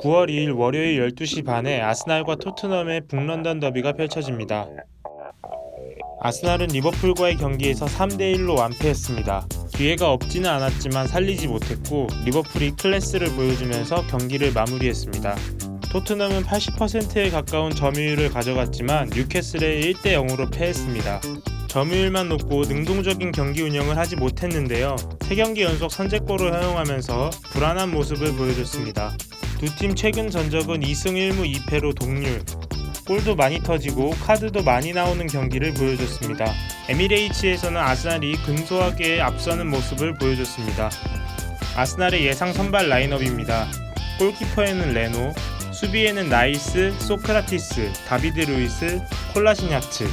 9월 2일 월요일 12시 반에 아스날과 토트넘의 북런던 더비가 펼쳐집니다. 아스날은 리버풀과의 경기에서 3대1로 완패했습니다. 기회가 없지는 않았지만 살리지 못했고 리버풀이 클래스를 보여주면서 경기를 마무리했습니다. 토트넘은 80%에 가까운 점유율을 가져갔지만 뉴캐슬에 1대 0으로 패했습니다. 점유율만 높고 능동적인 경기 운영을 하지 못했는데요. 3경기 연속 선제골을 허용하면서 불안한 모습을 보여줬습니다. 두 팀 최근 전적은 2승 1무 2패로 동률. 골도 많이 터지고 카드도 많이 나오는 경기를 보여줬습니다. 에미레이츠에서는 아스날이 근소하게 앞서는 모습을 보여줬습니다. 아스날의 예상 선발 라인업입니다. 골키퍼에는 레노, 수비에는 나이스, 소크라티스, 다비드 루이스, 콜라시냐츠,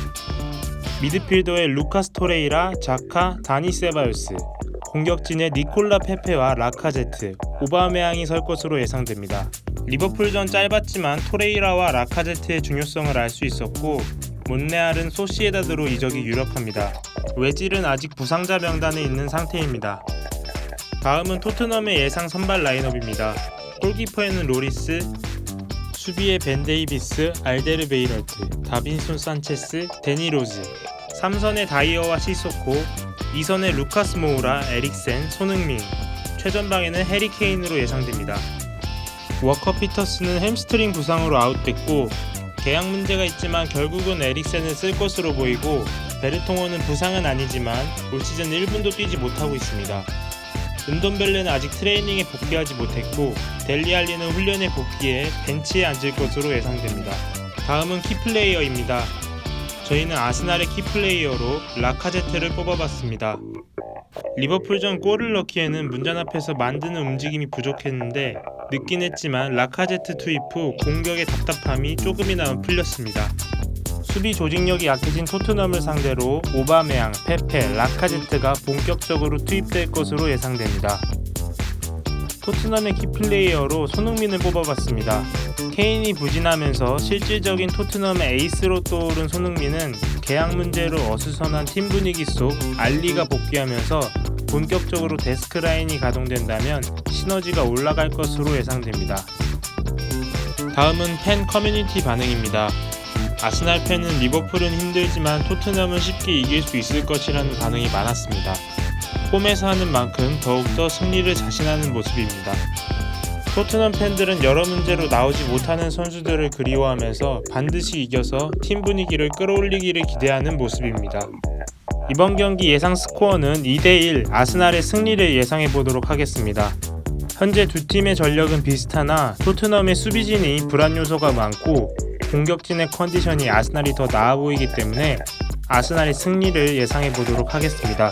미드필더의 루카스 토레이라, 자카, 다니 세바요스, 공격진의 니콜라 페페와 라카제트, 오바메양이 설 것으로 예상됩니다. 리버풀전 짧았지만 토레이라와 라카제트의 중요성을 알 수 있었고 몬레알은 소시에다드로 이적이 유력합니다. 외질은 아직 부상자 명단에 있는 상태입니다. 다음은 토트넘의 예상 선발 라인업입니다. 골키퍼에는 로리스, 수비에 벤 데이비스, 알데르 베이럴트, 다빈손 산체스, 데니 로즈, 3선의 다이어와 시소코, 2선의 루카스 모우라, 에릭센, 손흥민, 최전방에는 해리 케인으로 예상됩니다. 워커 피터스는 햄스트링 부상으로 아웃됐고 계약 문제가 있지만 결국은 에릭센을 쓸 것으로 보이고 베르통어는 부상은 아니지만 올 시즌 1분도 뛰지 못하고 있습니다. 은돈벨레는 아직 트레이닝에 복귀하지 못했고 델리알리는 훈련에 복귀해 벤치에 앉을 것으로 예상됩니다. 다음은 키플레이어입니다. 저희는 아스날의 키플레이어로 라카제트를 뽑아봤습니다. 리버풀전 골을 넣기에는 문전 앞에서 만드는 움직임이 부족했는데 늦긴 했지만 라카제트 투입 후 공격의 답답함이 조금이나마 풀렸습니다. 수비 조직력이 약해진 토트넘을 상대로 오바메양, 페페, 라카제트가 본격적으로 투입될 것으로 예상됩니다. 토트넘의 키플레이어로 손흥민을 뽑아봤습니다. 케인이 부진하면서 실질적인 토트넘의 에이스로 떠오른 손흥민은 계약 문제로 어수선한 팀 분위기 속 알리가 복귀하면서 본격적으로 데스크 라인이 가동된다면 시너지가 올라갈 것으로 예상됩니다. 다음은 팬 커뮤니티 반응입니다. 아스날 팬은 리버풀은 힘들지만 토트넘은 쉽게 이길 수 있을 것이라는 반응이 많았습니다. 홈에서 하는 만큼 더욱더 승리를 자신하는 모습입니다. 토트넘 팬들은 여러 문제로 나오지 못하는 선수들을 그리워하면서 반드시 이겨서 팀 분위기를 끌어올리기를 기대하는 모습입니다. 이번 경기 예상 스코어는 2대1 아스날의 승리를 예상해 보도록 하겠습니다. 현재 두 팀의 전력은 비슷하나 토트넘의 수비진이 불안 요소가 많고 공격진의 컨디션이 아스날이 더 나아 보이기 때문에 아스날의 승리를 예상해 보도록 하겠습니다.